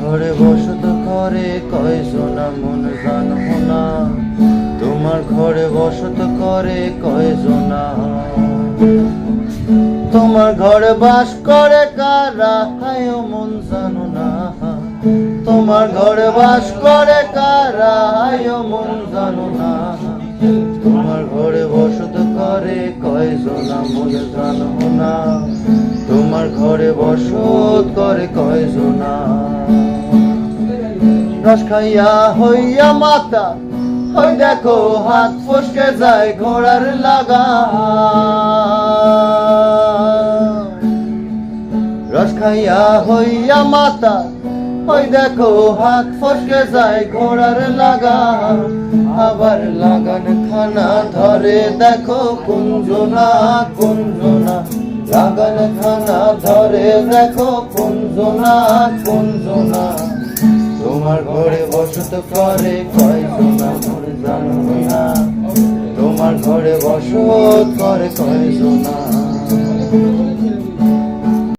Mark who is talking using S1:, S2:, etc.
S1: ঘরে বসত করে কয় সোনা মন গান না তোমার ঘরে বসত করে কয় সোনা। তোমার ঘরে বাস করে কারা হায় মন জানো না। তোমার ঘরে বাস করে কারা হায় মন জানো না। তোমার ঘরে বসত করে কয় সোনা মন জানো না তোমার ঘরে বসত করে কয় সোনা। রস খাইয়া হইয়া মাতা। হই দেখো হাত ফসকে যায় ঘোড়ার লাগা। রস খাইয়া হইয়া মাতা। ওই দেখো হাত ফসকে যায় ঘোড়ার লাগা। আবার লাগান খানা ধরে দেখো কুঞ্জনা কুঞ্জনা। লাগান খানা ধরে দেখো কুঞ্জনা কুঞ্জনা। তোমার ঘরে বসত করে মনে জানো না? তোমার ঘরে বসত করে কয়জনা